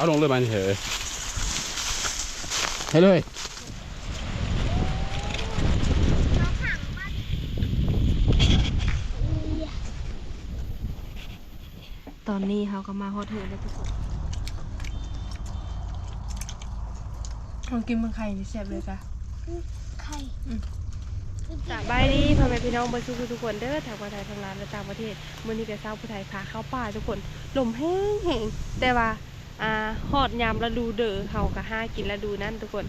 เอาลงเลยมันเถอะให้เลยตอนนี้เขาก็มาฮอตเหินแล้วทุกคนลองกินมังไข่นี่แซ่บเลยจ้ะไข่สบายดีพ่อแม่พี่น้องเบรรทุกทุกคนเด้อทางประเทศทางลาวและต่างประเทศมื้อนี้ก็เช้าผู้ไทยพาเข้าป่าทุกคนลมแห้งแห้งแต่ว่า อ่าฮอดยามฤดูเดอเฮาก็หากินฤดูนั้นทุกคน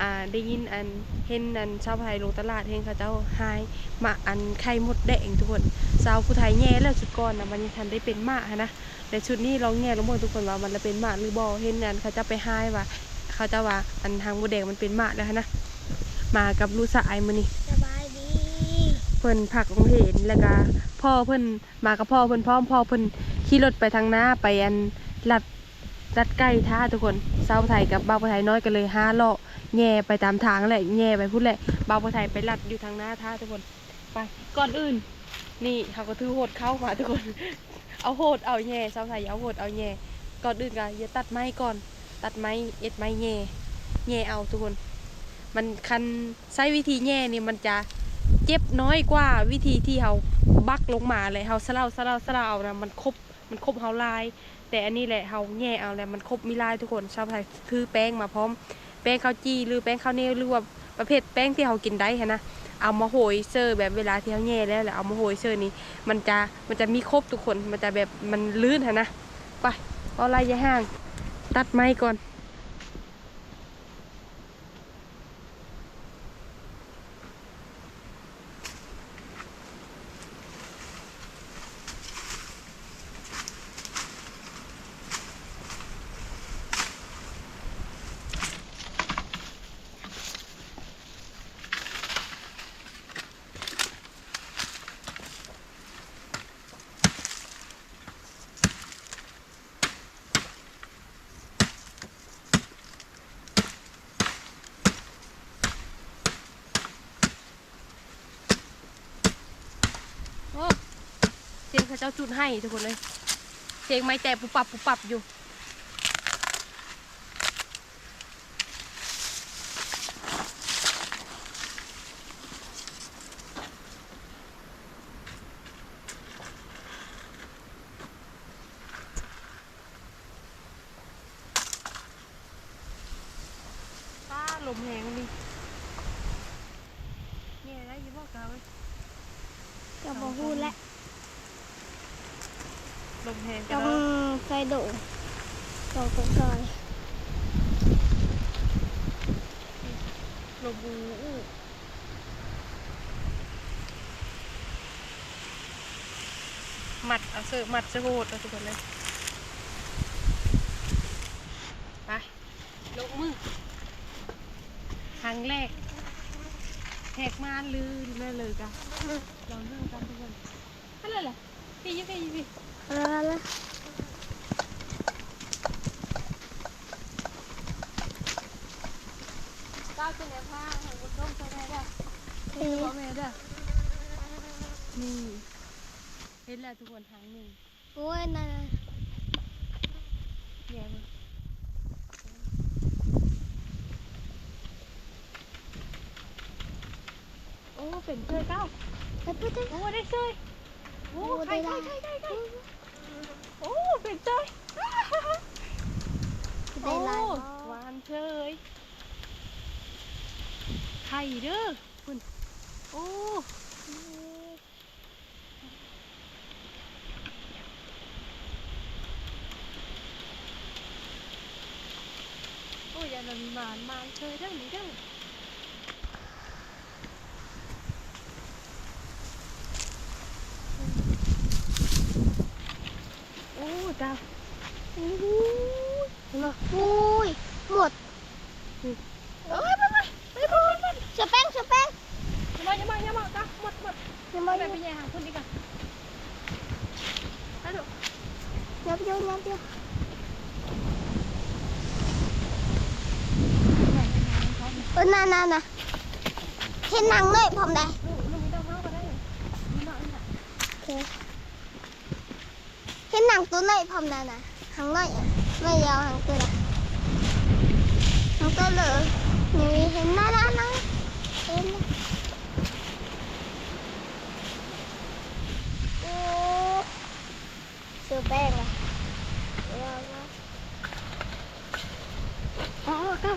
อ่าได้ยินอันเห็นอันชาวไทยลงตลาดเห็นเขาเจ้าหายมาอันไข่มดแดงทุกคนชาวผู้ไทยแย่แล้วชุดก่อนนะมันยังทันได้เป็นหมาหั้นะแต่ชุดนี้ลองแง่ลงเบิ่งทุกคนว่ามันละเป็นหมาหรือบ่เห็นอันเขาเจะไปหายว่าเขาเจะว่าอันทางมดแดงมันเป็นหมาแล้วหั้นะมากับลูกสายมือนี้สบายดีเพิ่นผักของเห็นแล้วก็พ่อเพิ่นมากับพ่อเพิ่นพร้อมพ่อเพิ่นขี่รถไปทางหน้าไปอันลัด ลัดใกล้ท่าทุกคนเสาไทยกับบ่าวไทยน้อยกันเลยห้าเลาะแง่ไปตามทางแหละแง่ไปพูดแหละบ่าวไทยไปลัดอยู่ทางหน้าท่าทุกคนไปก่อนอื่น นี่เขาก็ถือโหดเข้ามาทุกคน เอาโหดเอาแง่เสาไทยเอาโหดเอาแง่ก่อนอื่นก็อย่าตัดไม้ก่อน ตัดไม้เอ็ดไม้แง่แง่เอาทุกคน มันคันใช้วิธีแง่นี่มันจะเจ็บน้อยกว่าวิธีที่เราบักลงมาเลยเราสลาสลาสลาเอานะมันครบมันครบเฮาลาย แต่อันนี้แหละเขาแง่เอาแล้วมันครบมิลายทุกคนชาวไทยคือแป้งมาพร้อม แป้งข้าวจี้หรือแป้งข้าวเหนียวหรือว่าประเภทแป้งที่เขากินได้แค่นะเอามาโหยเซอร์แบบเวลาที่เขาแง่แล้วแหละเอามาโหยเซอร์นี้ มันจะมันจะมีครบทุกคนมันจะแบบมันลื่นนะไปเอาลายยาห่าง ตัดไม้ก่อน โอ้ เขาเจ้าจุดให้ทุกคนเลยเสียงไม้แต่ปุบปับปุบปับอยู่ป้าลมแหงนี่เนี่ยได้ยินบอกกาไว้ จะบอกพูดแล้ว ลมแหงกั ต้ น อง แล้ว ไฟดุต้องกดซอย ลมบูอู้หมัดเอาเสือหมัดเสือโหดเอาทุกคนเลยไปลงมือครั้งแรกแหกมาลือเลยเลยกันลองเรื่องกันทุกคนอะไรล่ะ พี่ยี่พี่ยี่พี่แล้วแล้วก้าวขึ้นในผ้าของบุญร่มใช่ไหมเด้อเห็นพ่อแม่เด้อนี่เห็นแล้วทุกคนทางหนึ่งโอ้ยนั่นแย่เลยโอ้เป็นเพื่อนเก้าแล้วพูดได้โอ้ได้เซย โอ้ใครใครใครใครใครโอ้เป็นเซยได้หลายโอ้หวานเชยไข่เด้อคุณโอ้โอ้ยอย่ามันมานมานเชยเด้อนี่เด้อโอ้จ้าโอ้ยเหรอ อุ้ยหมด เอ้ยไปไปไปไปไป เสือแป้งเสือแป้ง อย่ามาอย่ามาอย่ามาจ้าหมดหมด เดี๋ยว มา มา ไป เดี๋ยว ไปแย่หางคนดีกันไปดู เดี๋ยวเดี๋ยวเดี๋ยว เออน่าน่าน่ะเห็นหนังเลยผมได้ลูกลูกไม่ต้องเข้าก็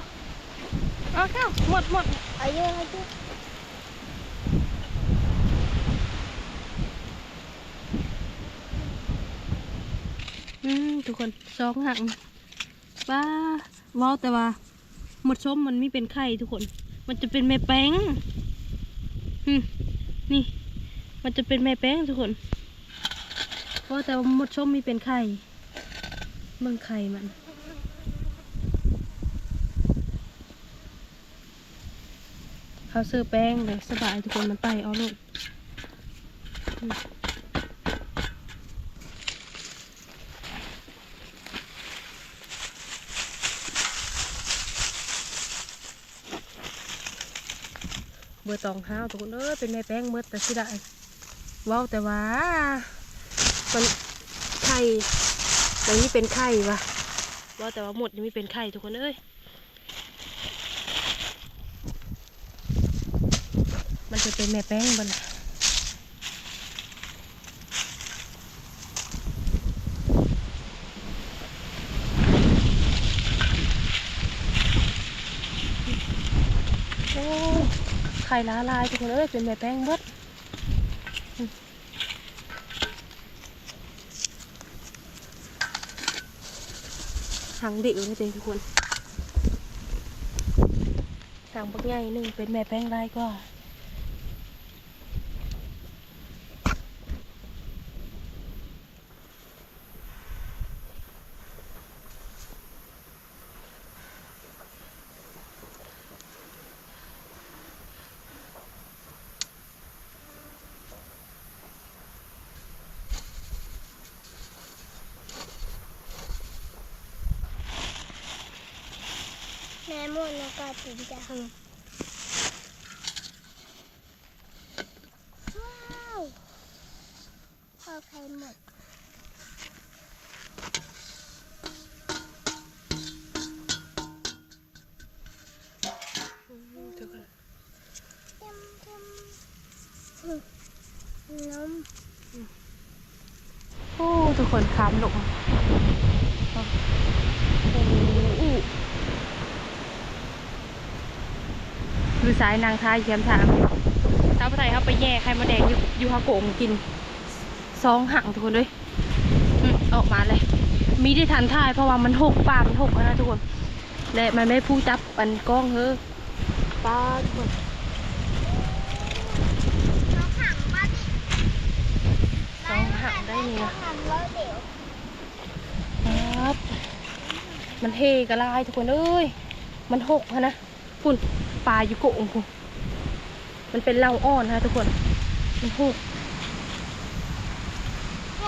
เคเห็นหนังตัวไหนผมได้นะหางน้อยอะไม่ยาวหางตัวละหางตัวเลยนี่เห็นหน้าหน้าหน้าเห็นไหมโอ้ซื้อแป้งอะว้าวว้าวอ๋อเก้าอ๋อเก้าหมดหมดอายุอายุอืมทุกคนสองหังป้าเว้าแต่ว่าหมดส้มมันไม่เป็นไข่ทุกคน มันจะเป็นแม่แป้งอืมนี่ มันจะเป็นแม่แป้งทุกคนเพราะแต่ว่าหมดส้มไม่เป็นไข่เบิ่งไข่มัน เขาซื้อแป้งเลยสบายทุกคนมันไต่เอาลูกอืมเบอร์ตองห้าวทุกคนเออเป็นแม่แป้งเมื่อแต่สิได้ว้าวแต่ว่ามันไข่มันนี่เป็นไข่วะว้าแต่ว่าหมดยังไม่เป็นไข่ทุกคนเอ้ย มันจะเป็นแม่แป้งบนโอ้ไข่ล้าลายทุกคนเอ้ยเป็นแม่แป้งเบิดอืมหางเด็กเลยเองทุกคนหางบักใหญ่หนึ่งเป็นแม่แป้งลายก็ แม่ม่วนแล้วก็ติดจ้ะว้าวพอใครหมดทุกคนเต็มเต็มอืมน้ำโอ้ทุกคนขามลงโอ้ โหดูสายนางท้ายเขียมถามสาวไทยเขาไปแย่ไข่มดแดงอยู่อยู่ฮาโกงกินซองห่างทุกคนเลยออกมาเลย มีได้ทันท่ายเพราะว่ามันหกปามนหกนะทุกคนและมันไม่พูจับอันกล้องเฮ้อป้าทุกคนน้องขังบ้านนี่ซองห่างได้นี่นะขังแล้วเดี๋ยครับ มันเทกระลายทุกคนเอ้ย มันหกนะฝุ่น ปลายู่โกงคุมันเป็นเหล้าอ่อนฮะทุกคน มันหก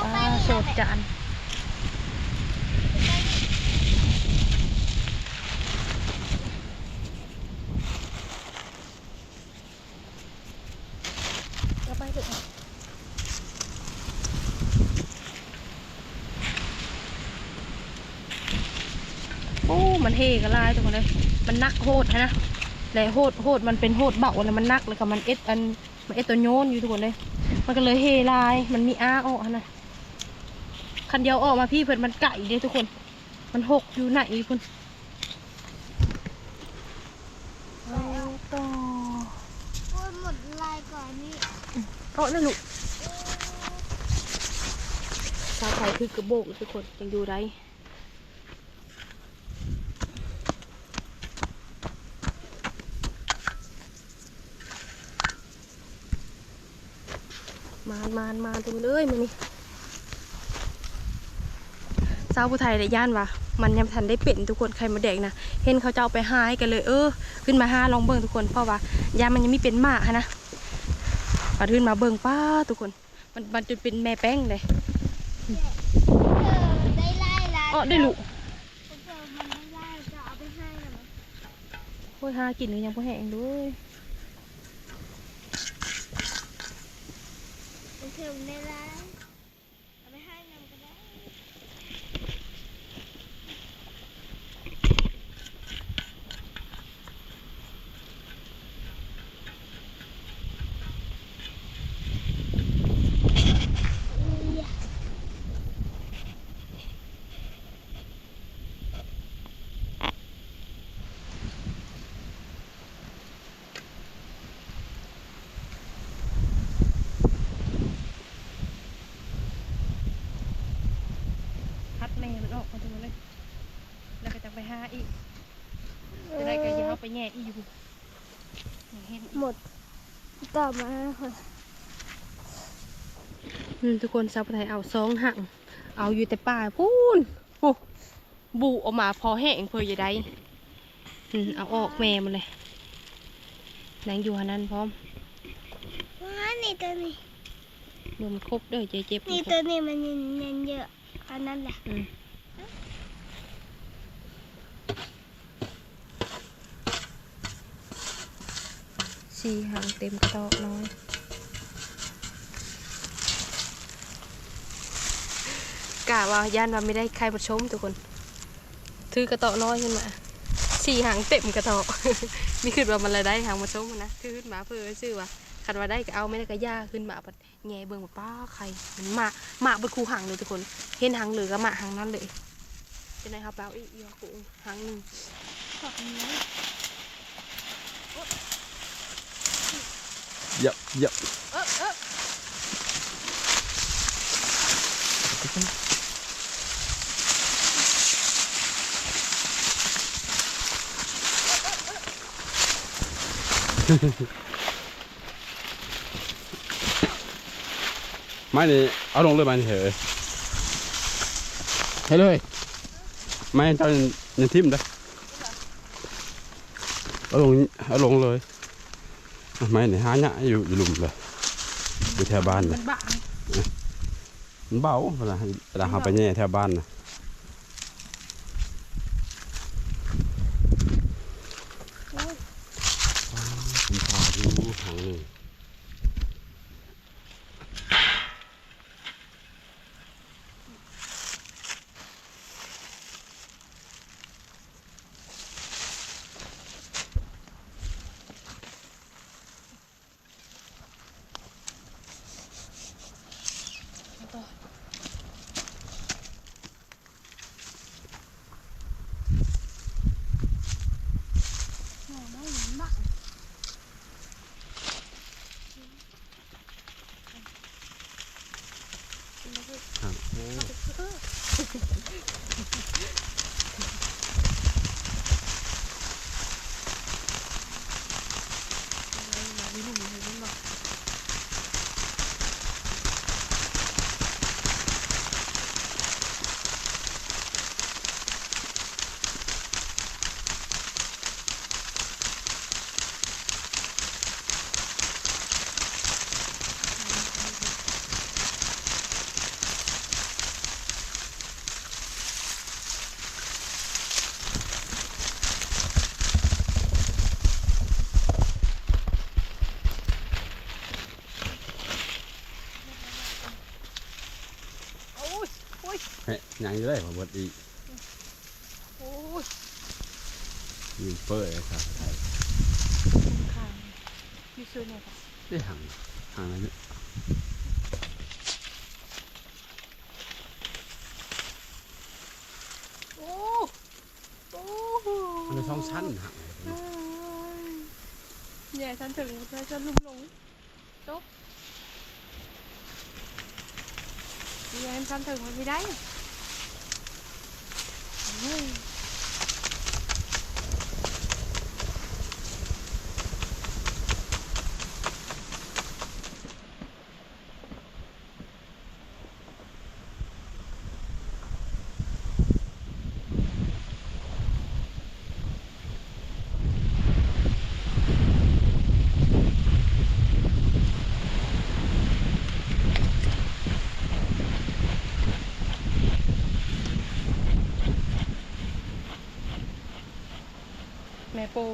ปลาโสดจานเอาไปเถอะโอ้ มันเทกระลายทุกคนเลย มันนักโหดฮะนะ แต่โหดโหดมันเป็นโหดเบาแล้วมันนักเลยกับมันเอ็ดอันมันเอ็ดตัวโยนอยู่ทุกคนเลย มันก็เลยเฮลาย มันมีอ้าออกหั่นนะคันเดียวออกมาพี่เพิ่นมันไก่เด้ทุกคน มันหกอยู่ไหนพุ่นเอาต่อโอ้ยหมดลายก่อนนี่เอานั่นลูกชาวไทยคือกระโบกทุกคนยังดูได้ มานมานมานตรงเลยมันนี่สาวผู้ไทยได้ย่านวะมันยังทันได้เป็นทุกคนใครมาแดกนะเห็นเขาจะเอาไปหายกันเลย เออ ขึ้นมาห้าลองเบิ่งทุกคนเพราะว่ายามันยังไม่เป็นหมากหั้นนะปัดขึ้นมาเบิ่งป้าทุกคน มันมันจนเป็นแม่แป้งเลยเออได้ไล่ลายอ๋อได้ลูกเธอมันไม่ได้จะเอาไปให้นะมั้ยโอ้ยหากินก็ยังพ่แห้งด้วย เธอมันได้ไล่เอาไปให้นำก็ได้ อีกจะ ได้ก็อย่าเอาไปแง่อีกอยู่อย่าเห็นอีกหมดต่อมาค่ะอืมทุกคนสาวไทยเอาสองหังเอาอยู่แต่ป่าพูนโอ้บูออกมาพอแห้งเพื่อจะได้อืมเอาออกแม่มันเลยนางอยู่หันนั้นพร้อมว้านี่ตัวนี้รวมนครบเด้อเจ๊เจ็บนี่ตัวนี้มันเน้นเยอะอันนั้นแหละ อืมสี่หางเต็มกระตอกน้อยกะว่าย่านว่าไม่ได้ใครมาชมทุกคนถือกระเตาะน้อยขึ้นมาสี่หางเต็มกระเตาะมีขึ้นว่ามันละไรได้หางมาชมนะถือขึ้นมาเพื่อชื่อว่าคันว่าได้ก็เอาไม่ได้ก็ย่าขึ้นมาปัดแง่เบิ่งว่าป้าใครมันมามาบนคูหางเลยทุกคน เห็นหางเหลือก็มาหางนั้นเลยจะไหนครับเปล่าอีกอีกคูหางหนึ่งขอบคุณนะ เหยับเหยับเออเออไม้นี่เอาลงเลย ไม้นี่เถอะให้เลยไม้เจ้าอย่าทิ่มเด้อเอาลงเอาลงเลยไม้นี่หาหยะอยู่อยู่หลุมเลยอยู่แถวบ้านเลมัยนบ้ามันเบาเวลาเวลาหาไปแย่แถวบ้านนะผมพาดูหางหนึ่ง หนูไม่เห็นบ้าง ครับ โอ้ยโอ้ย เฮ้ ยยังอยู่ได้ผมบดอีกโอ้ยยิงเปื่อยครับข้างมีซื้อเนี่ยค่ะได้หางหางอะไรเนี่ยโอ้โอ้มันเป็นช่องชั้นหางเนี่ยฉันถึงแล้วฉันลุ่มลงจบเนี่ยฉันถึงมันไม่ได้ เ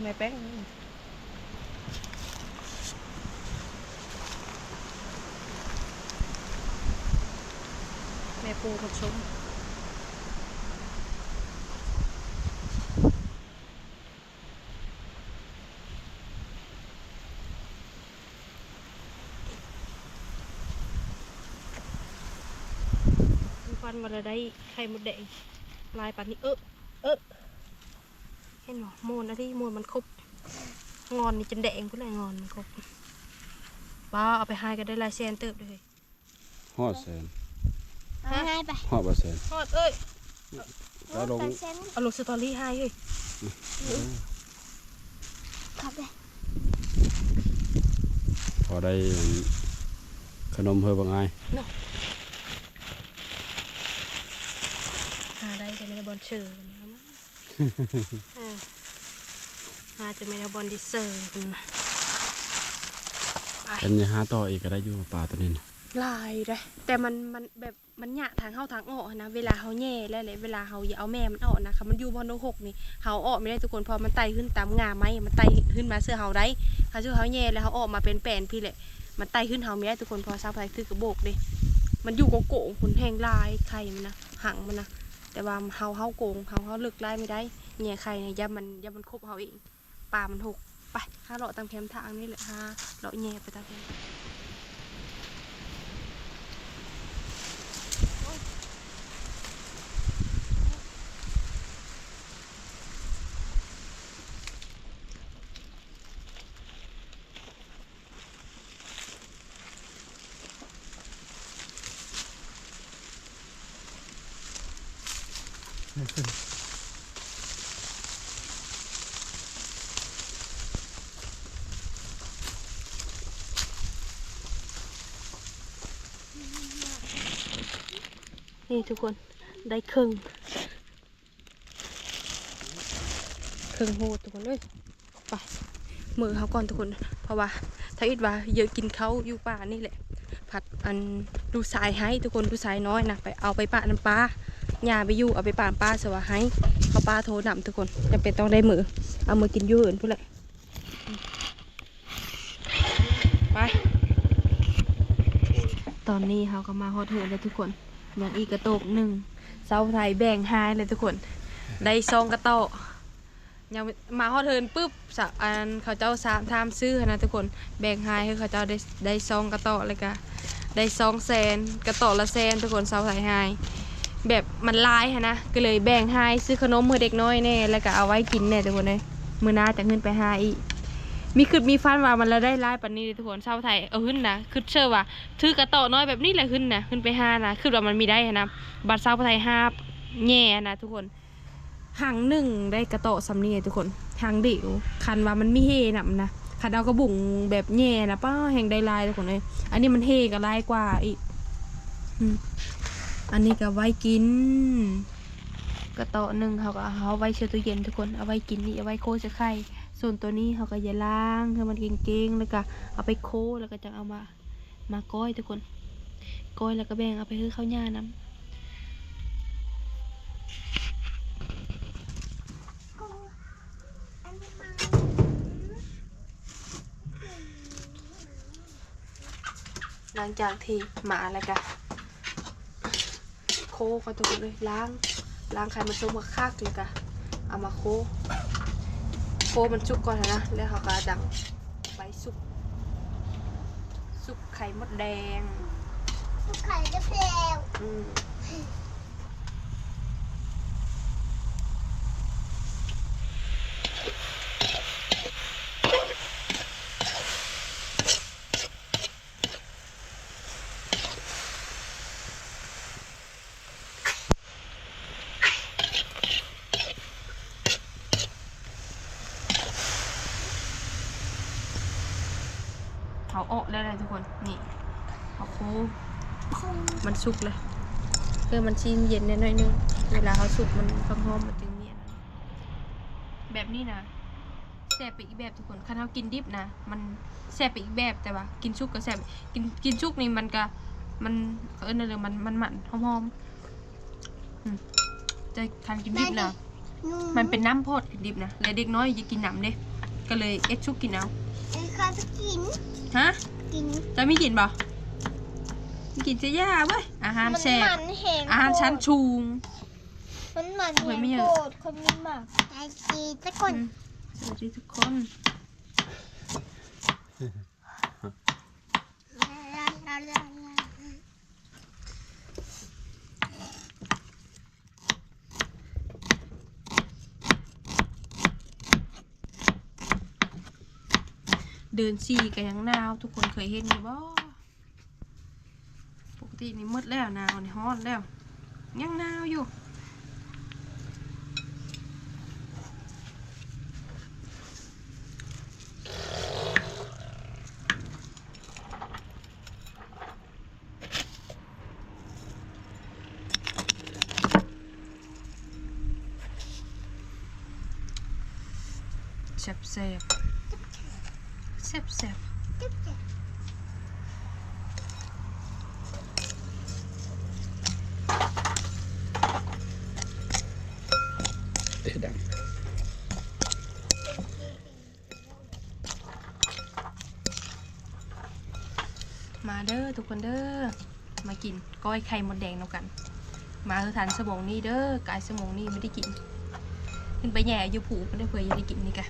แม่โปแม่แป้งแม่ปูกับชมฟันมาแล้วได้ไข่มดแดงลายปันนี้เออเออ เห็นบ่โมนนะที่โมนมันครบงอนนี่จนแดงพุ่นเลยงอนมันครบป้าเอาไปหายกันได้หลายแสนเติบเลยหอดแสนเอาให้ไปหอดบ่แสนฮอดเอ้ยแล้วลงเส้นเอาลงสตอรี่ให้เฮ้ยขับเลยพอได้ขนมเฮอบางไงหาได้จะไม่ได้บอลเชอร์นะมั้งเออ หาจะไม่ได้บอลดิเซอร์กันนะเป็นอยาหาต่ออีกก็ได้อยู่ปลาตัวนี้นะลายเลยแต่มันมันแบบมันหยะทางเข้าทางออกนะเวลาเขาแย่แล้วเลยเวลาเขาอย่าเอาแม่มันออกนะคะมันอยู่บนโนหกนี่เขาออกไม่ได้ทุกคนเพอมันไต่ขึ้นตามงาไม้มันไต่ขึ้นมาเสื้อเขาได้เขาเสื้อเขาแย่แล้วเขาออกมาเป็นแปลนพี่แหละมันไต่ขึ้นเขาไม่ได้ทุกคนเพอซาไฟคือกระโบกเด้มันอยู่โกโก้ขุนแหงลายไข่มันนะหังมันนะ แต่ว่าเฮาเฮาโกงเฮาเฮาลึกไล่ไม่ได้แง่ไข่เนี่ยย่ามันย่ามันคบเฮาเองปลามันหกไปหาเลาะตามแคมทางนี่แหละหาเลาะแง่ไปตามแคม นี่ทุกคนได้ครึ่งครึ่งโหดทุกคนเลยไปมือเขาก่อนทุกคน เพราะว่าถ้าอิดว่าเยอะกินเขาอยู่ป่านี่แหละ ผัดอันดูสายให้ทุกคนดูสายน้อยนะไปเอาไปป่าน้ำปลา หญ้าไปอยู่เอาไปป่าน้ำปลาสว่าให้เขาปลาโทรนำทุกคนจำเป็นต้องได้มือ เอามือกินอยืนพูดแหละไป ตอนนี้เขาก็มาฮอดเหินแล้วทุกคนอย่างอีกกระโตกหนึ่งเสาไทยแบ่งหายเลยทุกคน ได้ซองกระโตะยังมาฮอดเหินปุ๊บสอันเขาเจ้าสามทามซื้อนะทุกคนแบ่งหายให้เขาเจ้าได้ได้ซองกระโตะเลยก็ได้ซองแสนกระโตะละแสนทุกคนเสาไทยหาย แบบมันลายหั้นะก็เลยแบ่งใหายซื้อขนมมือเด็กน้อยแน่แล้วก็เอาไว้กินแน่ทุกคนเลยมือหน้าจะเงินไปหาอีกมีคือมีฟันว่ามันแล้วได้ลายปันนี้ทุกคนชาไทยเอาขึ้นนะคือเชื่อว่าถือกระโตน้อยแบบนี้แหละขึ้นนะขึ้นไปห้านะคือว่ามันมีได้นะบัตรชาไทยห้าแง่นะทุกคนหางหนึ่งได้กระโตะสำเนียทุกคนหางเดียวคันว่ามันมีเฮนำนะคันเอากระบุ่งแบบแง่นะป้าแห่งได้ลายทุกคนเลยอันนี้มันเฮก็ลายกว่าอีก อืมอันนี้ก็ไว้กิน กระโตะหนึ่งเขาก็เอาไว้เชื้อตู้เย็นทุกคนเอาไว้กินนี่เอาไว้โคจะไข่ส่วนตัวนี้เขาก็อย่าล้างให้มันเก่งๆแล้วก็เอาไปโคแล้วก็จะเอามามาก้อยทุกคน ก้อยแล้วก็แบ่งเอาไปคือข้าวหญ้าน้ำหลังจากที่หมาแล้วก็ โคก็ทุกคนเลยล้างล้างไข่มันส้มมาคักเลยก็เอามาโคโคมันสุกก่อนนะแล้วเขาก็ดังใบสุกสุกไข่มดแดงทุกไข่จะเปลวอืม เขาออกได้เลยทุกคน นี่เขาโคคงมันสุกเลยคือมันชิมเย็นนิดหน่อยนึง เวลาเขาสุกมันฟังหอมมันจึงเนียนแบบนี้นะแซ่บไปอีกแบบทุกคนคันเขากินดิบนะ มันแซ่บไปอีกแบบแต่ว่า กินชุกก็แซ่บกินกินชุกนี่มันก็ มันเออนั่นเลยมันมันมันหอมหอมๆอืมแต่คันกินดิบนะนุ่มันเป็นน้ำโพดกินดิบนะและเด็กน้อยอย่ากินน้ำเด้ก็เลยเอ็ดชุกกินเอาไอ้ ข้าวจะกิน ฮะ กินจะไม่กินบ่ไม่กินจะย่าเว้ย อาหารมันแซ่บมันแหงอาหารชั้นชูง มันมันโอ้แหยงไม่เยอะโกรธคนมีหมากไอ้จีตะกอนอืมสวัสดีทุกคนลาลาลา เดินสี่กันยังนาวทุกคนเคยเห็นไหมบ่ปกตินี่มืดแล้วนาวนี่ฮอนแล้วยังนาวอยู่แซ่บๆ แซ่บแซ่บจิ๊บจิ๊บเตะดังมาเด้อทุกคนเด้อมากินก้อยไข่มดแดงนำกัน มาเถอะทานสมองนี่เด้อกายสมองนี่ไม่ได้กิน ขึ้นไปแหย่อยู่ผูก็ได้เผื่อยังได้กินนี่กะ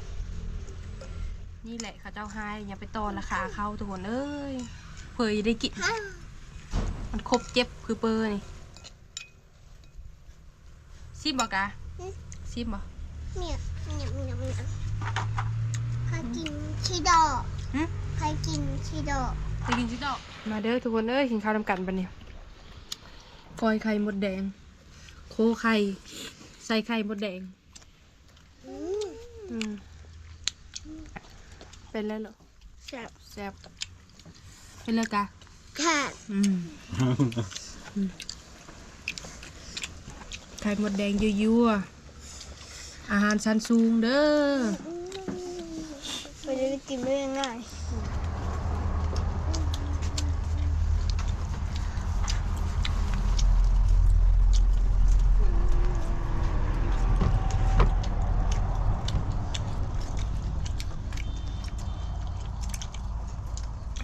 นี่แหละเขาเจ้าให้อย่าไปตอนราคาเข้าทุกคนเอ้ยเผื่อยังได้กินฮ่ามันครบเจ็บคือเปอร์นี่ซิมบอกกะซิมบอกเนี่ยเนี่ยเนี่ยเนี่ยใครกินชีดอกหึใครกินชีดอกไปกินชิดอกมาเด้อทุกคนเอ้ยกินข้าวทำกันปะเนี่ยกอยไข่มดแดง โคไข่ ใส่ไข่มดแดง อืมอืม เป็นแล้วเหรอแซ่บแซ่บเป็นแล้วกะค่ะอืมอืมไข่มดแดงยั่วๆอาหารชั้นสูงเด้อไม่ได้กินได้ง่าย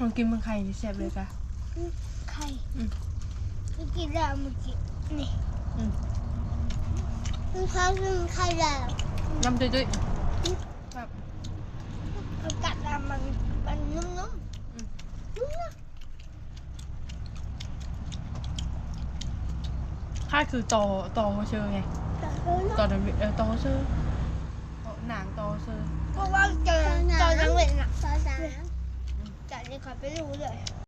ลองกินมันไข่นี่แซ่บเลยกะไข่อืมไม่กินแล้วเมื่อกี้นี่อืมมันเขากินไข่แล้วน้ำจุ้ยมันกัดแล้วมันมันนุ่มๆอืมนุ่มนะๆค่าคือตอตอเชอไงแต่เออตอดเออตอเชอหนังตอเชอเพราะว่าเจอเจอจังเวทน่ะ เ